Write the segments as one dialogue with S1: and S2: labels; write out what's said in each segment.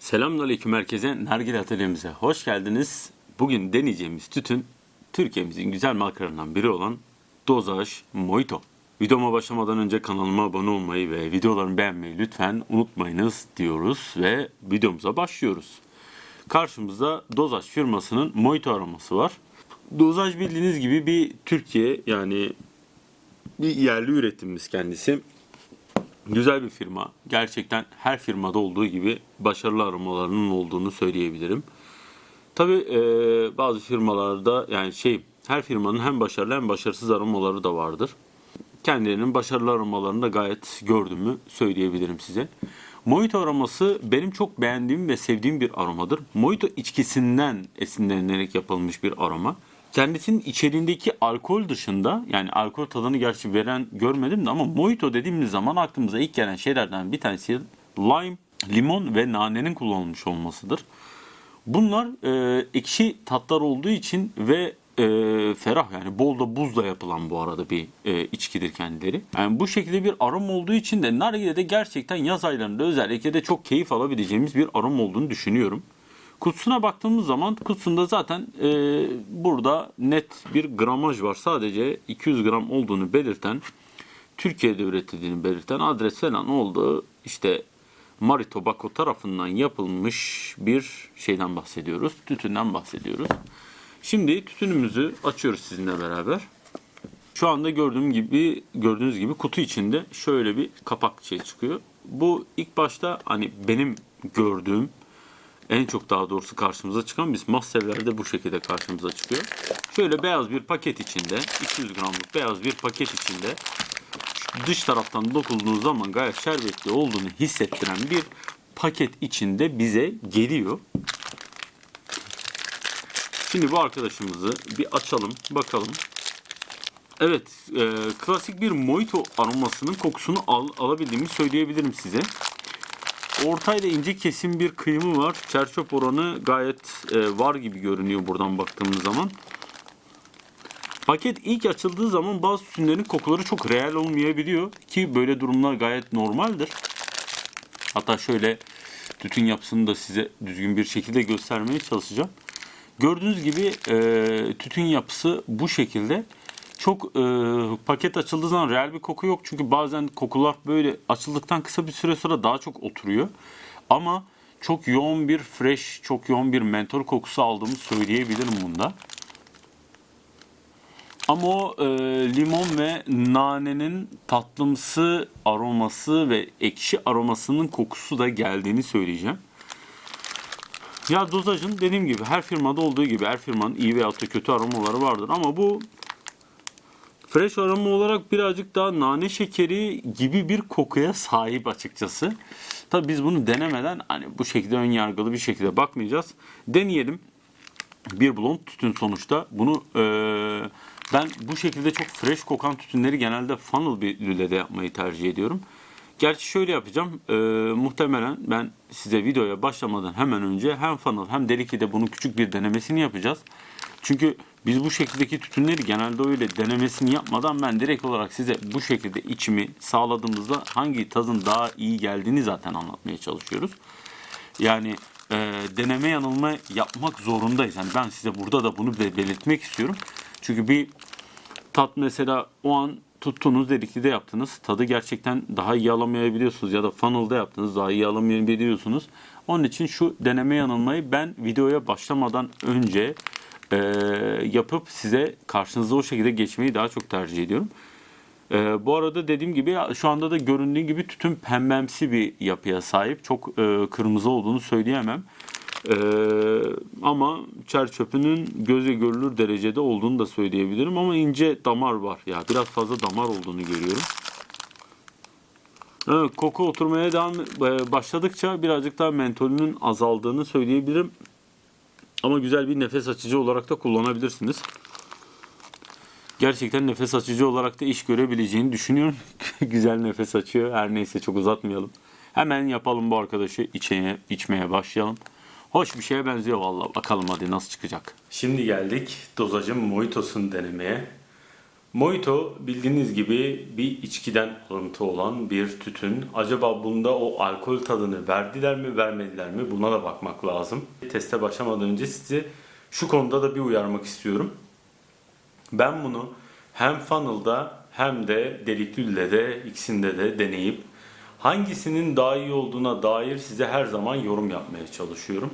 S1: Selamünaleyküm herkese. Nargile atölyemize hoş geldiniz. Bugün deneyeceğimiz tütün Türkiye'mizin güzel markalarından biri olan Dozaj Mojito. Videoma başlamadan önce kanalıma abone olmayı ve videolarımı beğenmeyi lütfen unutmayınız diyoruz ve videomuza başlıyoruz. Karşımızda Dozaj firmasının Mojito aroması var. Dozaj bildiğiniz gibi bir Türkiye yani bir yerli üretimimiz kendisi. Güzel bir firma. Gerçekten her firmada olduğu gibi başarılı aromalarının olduğunu söyleyebilirim. Tabii e, bazı firmalarda yani şey her firmanın hem başarılı hem başarısız aromaları da vardır. Kendilerinin başarılı aromalarını da gayet gördüğümü söyleyebilirim size. Mojito aroması benim çok beğendiğim ve sevdiğim bir aromadır. Mojito içkisinden esinlenerek yapılmış bir aroma. Kendisinin içeriğindeki alkol dışında yani alkol tadını gerçi veren görmedim de ama mojito dediğimiz zaman aklımıza ilk gelen şeylerden bir tanesi lime, limon ve nanenin kullanılmış olmasıdır. Bunlar e, ekşi tatlar olduğu için ve e, ferah yani bol da buzla yapılan bu arada bir e, içkidir kendileri. Yani bu şekilde bir aroma olduğu için de nargile de gerçekten yaz aylarında özellikle de çok keyif alabileceğimiz bir aroma olduğunu düşünüyorum. Kutusuna baktığımız zaman kutusunda zaten e, burada net bir gramaj var. Sadece 200 gram olduğunu belirten, Türkiye'de üretildiğini belirten adres falan oldu. İşte Mari Tobacco tarafından yapılmış bir şeyden bahsediyoruz. Tütünden bahsediyoruz. Şimdi tütünümüzü açıyoruz sizinle beraber. Şu anda gördüğüm gibi gördüğünüz gibi kutu içinde şöyle bir kapak şey çıkıyor. Bu ilk başta hani benim gördüğüm en çok daha doğrusu karşımıza çıkan biz mahsevlerde bu şekilde karşımıza çıkıyor. Şöyle beyaz bir paket içinde 200 gramlık beyaz bir paket içinde dış taraftan dokunduğunuz zaman gayet şerbetli olduğunu hissettiren bir paket içinde bize geliyor. Şimdi bu arkadaşımızı bir açalım bakalım. Evet, e, klasik bir mojito aromasının kokusunu al, alabildiğimi söyleyebilirim size. Ortayla ince kesim bir kıyımı var. Çerçöp oranı gayet e, var gibi görünüyor buradan baktığımız zaman. Paket ilk açıldığı zaman bazı tütünlerin kokuları çok real olmayabiliyor ki böyle durumlar gayet normaldir. Hatta şöyle tütün yapısını da size düzgün bir şekilde göstermeye çalışacağım. Gördüğünüz gibi e, tütün yapısı bu şekilde. Çok e, paket açıldığı zaman real bir koku yok. Çünkü bazen kokular böyle açıldıktan kısa bir süre sonra daha çok oturuyor. Ama çok yoğun bir fresh, çok yoğun bir mentol kokusu aldığımı söyleyebilirim bunda. Ama o e, limon ve nanenin tatlımsı aroması ve ekşi aromasının kokusu da geldiğini söyleyeceğim. Ya dozajın dediğim gibi her firmada olduğu gibi her firmanın iyi veya da kötü aromaları vardır ama bu fresh aroma olarak birazcık daha nane şekeri gibi bir kokuya sahip açıkçası. Tabi biz bunu denemeden hani bu şekilde ön yargılı bir şekilde bakmayacağız. Deneyelim. Bir blond tütün sonuçta. Bunu eee, ben bu şekilde çok fresh kokan tütünleri genelde funnel bir lülede yapmayı tercih ediyorum. Gerçi şöyle yapacağım. Eee, muhtemelen ben size videoya başlamadan hemen önce hem funnel hem delikide bunun küçük bir denemesini yapacağız. Çünkü biz bu şekildeki tütünleri genelde öyle denemesini yapmadan ben direkt olarak size bu şekilde içimi sağladığımızda hangi tadın daha iyi geldiğini zaten anlatmaya çalışıyoruz. Yani e, deneme yanılma yapmak zorundayız. Yani ben size burada da bunu be- belirtmek istiyorum. Çünkü bir tat mesela o an tuttuğunuz delikli de yaptınız. Tadı gerçekten daha iyi alamayabiliyorsunuz ya da funnel'da yaptınız daha iyi alamayabiliyorsunuz. Onun için şu deneme yanılmayı ben videoya başlamadan önce e, yapıp size karşınıza o şekilde geçmeyi daha çok tercih ediyorum. E, bu arada dediğim gibi şu anda da göründüğü gibi tütün pembemsi bir yapıya sahip. Çok e, kırmızı olduğunu söyleyemem. E, ama çer çöpünün göze görülür derecede olduğunu da söyleyebilirim. Ama ince damar var. Ya biraz fazla damar olduğunu görüyorum. Evet, koku oturmaya devam e, başladıkça birazcık daha mentolünün azaldığını söyleyebilirim. Ama güzel bir nefes açıcı olarak da kullanabilirsiniz. Gerçekten nefes açıcı olarak da iş görebileceğini düşünüyorum. güzel nefes açıyor. Her neyse çok uzatmayalım. Hemen yapalım bu arkadaşı içmeye, içmeye başlayalım. Hoş bir şeye benziyor vallahi. Bakalım hadi nasıl çıkacak. Şimdi geldik dozajın mojitosunu denemeye. Mojito bildiğiniz gibi bir içkiden alıntı olan bir tütün. Acaba bunda o alkol tadını verdiler mi vermediler mi buna da bakmak lazım. Teste başlamadan önce sizi şu konuda da bir uyarmak istiyorum. Ben bunu hem funnel'da hem de delikli de ikisinde de deneyip hangisinin daha iyi olduğuna dair size her zaman yorum yapmaya çalışıyorum.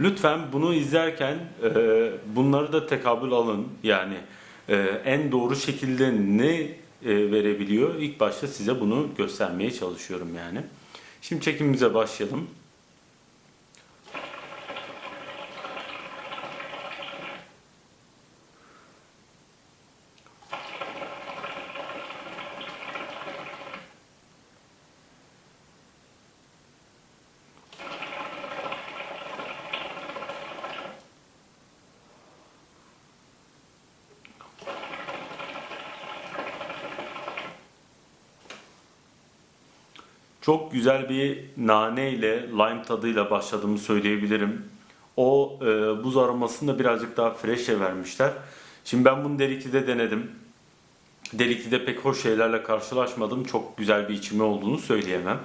S1: Lütfen bunu izlerken e, bunları da tekabül alın. Yani en doğru şekilde ne e, verebiliyor? İlk başta size bunu göstermeye çalışıyorum yani. Şimdi çekimimize başlayalım. Çok güzel bir nane ile lime tadıyla başladığımı söyleyebilirim. O e, buz aromasını da birazcık daha fresh'e vermişler. Şimdi ben bunu Delikli'de denedim. Delikli'de pek hoş şeylerle karşılaşmadım. Çok güzel bir içimi olduğunu söyleyemem.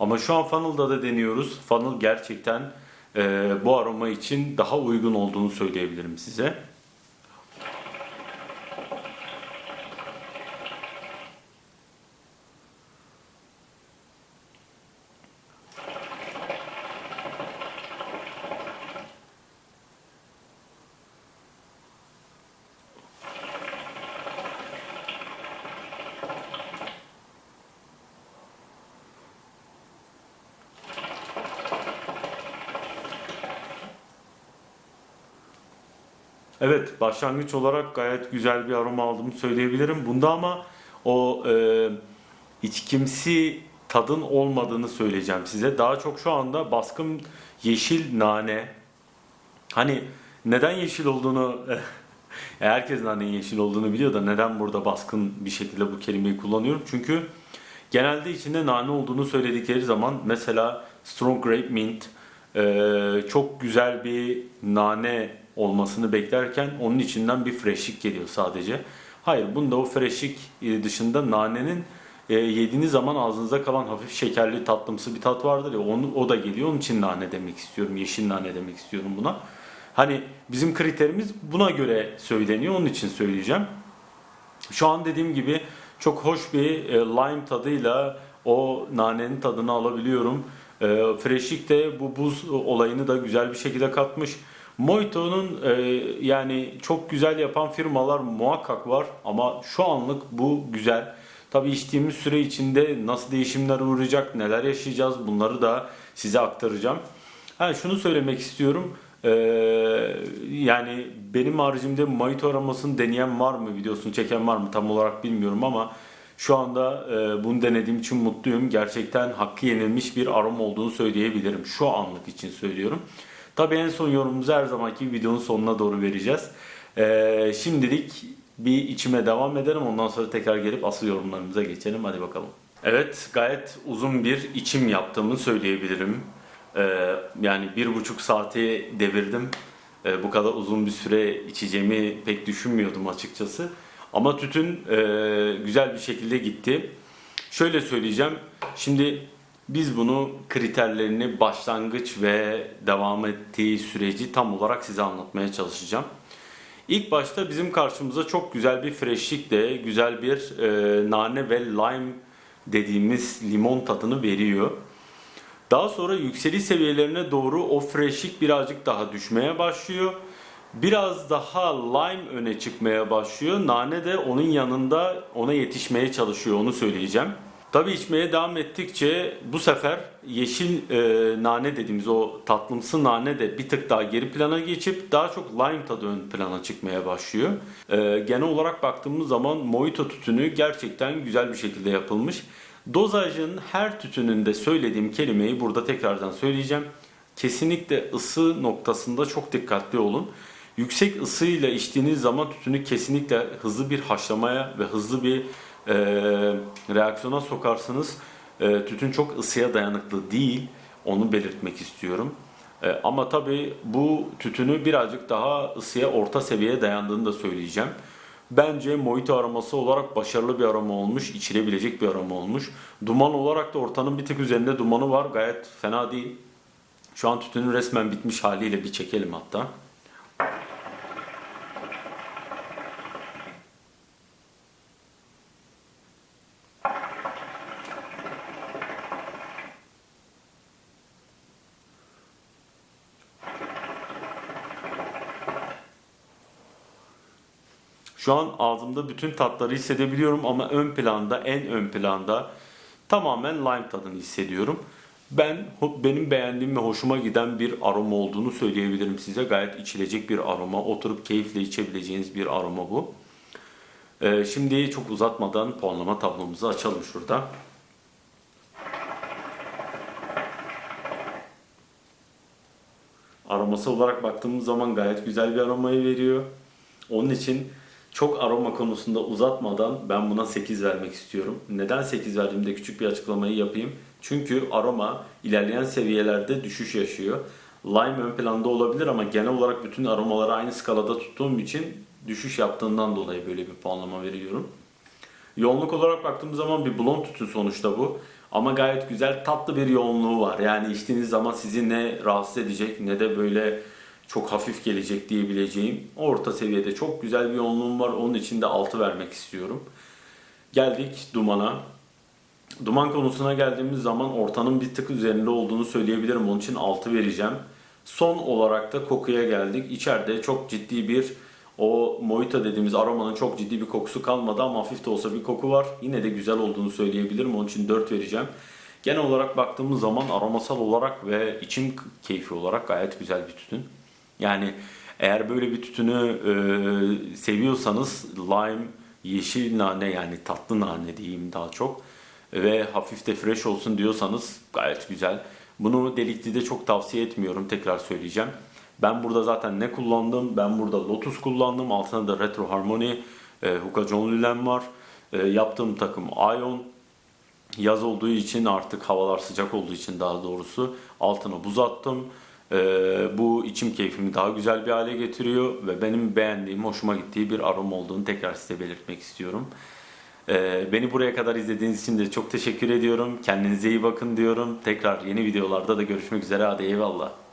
S1: Ama şu an Funnel'da da deniyoruz. Funnel gerçekten e, bu aroma için daha uygun olduğunu söyleyebilirim size. Evet, başlangıç olarak gayet güzel bir aroma aldığımı söyleyebilirim. Bunda ama o e, içkimsi tadın olmadığını söyleyeceğim size. Daha çok şu anda baskın yeşil nane. Hani neden yeşil olduğunu herkes nanenin yeşil olduğunu biliyor da neden burada baskın bir şekilde bu kelimeyi kullanıyorum? Çünkü genelde içinde nane olduğunu söyledikleri zaman mesela strong grape mint e, çok güzel bir nane olmasını beklerken onun içinden bir freshlik geliyor sadece. Hayır bunda o freshlik e, dışında nanenin e, yediğiniz zaman ağzınıza kalan hafif şekerli tatlımsı bir tat vardır ya onu, o da geliyor. Onun için nane demek istiyorum. Yeşil nane demek istiyorum buna. Hani bizim kriterimiz buna göre söyleniyor. Onun için söyleyeceğim. Şu an dediğim gibi çok hoş bir e, lime tadıyla o nanenin tadını alabiliyorum. E, freshlik de bu buz olayını da güzel bir şekilde katmış. Mojito'nun e, yani çok güzel yapan firmalar muhakkak var ama şu anlık bu güzel. Tabi içtiğimiz süre içinde nasıl değişimler uğrayacak, neler yaşayacağız bunları da size aktaracağım. Ha, şunu söylemek istiyorum. Ee, yani benim haricimde Mojito aromasını deneyen var mı, videosunu çeken var mı tam olarak bilmiyorum ama şu anda e, bunu denediğim için mutluyum. Gerçekten hakkı yenilmiş bir aroma olduğunu söyleyebilirim. Şu anlık için söylüyorum. Tabii en son yorumumuzu her zamanki videonun sonuna doğru vereceğiz. Ee, şimdilik bir içime devam edelim. Ondan sonra tekrar gelip asıl yorumlarımıza geçelim. Hadi bakalım. Evet gayet uzun bir içim yaptığımı söyleyebilirim. Ee, yani bir buçuk saati devirdim. Ee, bu kadar uzun bir süre içeceğimi pek düşünmüyordum açıkçası. Ama tütün e, güzel bir şekilde gitti. Şöyle söyleyeceğim. Şimdi biz bunu kriterlerini, başlangıç ve devam ettiği süreci tam olarak size anlatmaya çalışacağım. İlk başta bizim karşımıza çok güzel bir freshlikle güzel bir e, nane ve lime dediğimiz limon tadını veriyor. Daha sonra yükseliş seviyelerine doğru o freshlik birazcık daha düşmeye başlıyor. Biraz daha lime öne çıkmaya başlıyor. Nane de onun yanında ona yetişmeye çalışıyor onu söyleyeceğim. Tabi içmeye devam ettikçe bu sefer yeşil e, nane dediğimiz o tatlımsı nane de bir tık daha geri plana geçip daha çok lime tadı ön plana çıkmaya başlıyor. E, genel olarak baktığımız zaman mojito tütünü gerçekten güzel bir şekilde yapılmış. Dozajın her tütününde söylediğim kelimeyi burada tekrardan söyleyeceğim. Kesinlikle ısı noktasında çok dikkatli olun. Yüksek ısıyla içtiğiniz zaman tütünü kesinlikle hızlı bir haşlamaya ve hızlı bir e, reaksiyona sokarsınız. E, tütün çok ısıya dayanıklı değil. Onu belirtmek istiyorum. E, ama tabii bu tütünü birazcık daha ısıya orta seviyeye dayandığını da söyleyeceğim. Bence mojito aroması olarak başarılı bir aroma olmuş, içilebilecek bir aroma olmuş. Duman olarak da ortanın bir tık üzerinde dumanı var. Gayet fena değil. Şu an tütünün resmen bitmiş haliyle bir çekelim hatta. Şu an ağzımda bütün tatları hissedebiliyorum ama ön planda, en ön planda tamamen lime tadını hissediyorum. Ben benim beğendiğim ve hoşuma giden bir aroma olduğunu söyleyebilirim size. Gayet içilecek bir aroma, oturup keyifle içebileceğiniz bir aroma bu. Ee, şimdi çok uzatmadan puanlama tablomuzu açalım şurada. Aroması olarak baktığımız zaman gayet güzel bir aromayı veriyor. Onun için çok aroma konusunda uzatmadan ben buna 8 vermek istiyorum. Neden 8 verdiğimde küçük bir açıklamayı yapayım. Çünkü aroma ilerleyen seviyelerde düşüş yaşıyor. Lime ön planda olabilir ama genel olarak bütün aromaları aynı skalada tuttuğum için düşüş yaptığından dolayı böyle bir puanlama veriyorum. Yoğunluk olarak baktığımız zaman bir blond tütün sonuçta bu. Ama gayet güzel tatlı bir yoğunluğu var. Yani içtiğiniz zaman sizi ne rahatsız edecek ne de böyle çok hafif gelecek diyebileceğim orta seviyede çok güzel bir yoğunluğum var. Onun için de 6 vermek istiyorum. Geldik dumana. Duman konusuna geldiğimiz zaman ortanın bir tık üzerinde olduğunu söyleyebilirim. Onun için 6 vereceğim. Son olarak da kokuya geldik. İçeride çok ciddi bir o mojito dediğimiz aromanın çok ciddi bir kokusu kalmadı ama hafif de olsa bir koku var. Yine de güzel olduğunu söyleyebilirim. Onun için 4 vereceğim. Genel olarak baktığımız zaman aromasal olarak ve içim keyfi olarak gayet güzel bir tütün. Yani eğer böyle bir tütünü e, seviyorsanız lime, yeşil nane yani tatlı nane diyeyim daha çok ve hafif de fresh olsun diyorsanız gayet güzel. Bunu Delikli'de çok tavsiye etmiyorum tekrar söyleyeceğim. Ben burada zaten ne kullandım? Ben burada Lotus kullandım. Altına da Retro Harmony, e, Hoka John Lülen var. E, yaptığım takım Ion. Yaz olduğu için artık havalar sıcak olduğu için daha doğrusu altına buz attım. E, bu içim keyfimi daha güzel bir hale getiriyor ve benim beğendiğim, hoşuma gittiği bir aroma olduğunu tekrar size belirtmek istiyorum. Ee, beni buraya kadar izlediğiniz için de çok teşekkür ediyorum. Kendinize iyi bakın diyorum. Tekrar yeni videolarda da görüşmek üzere. Hadi eyvallah.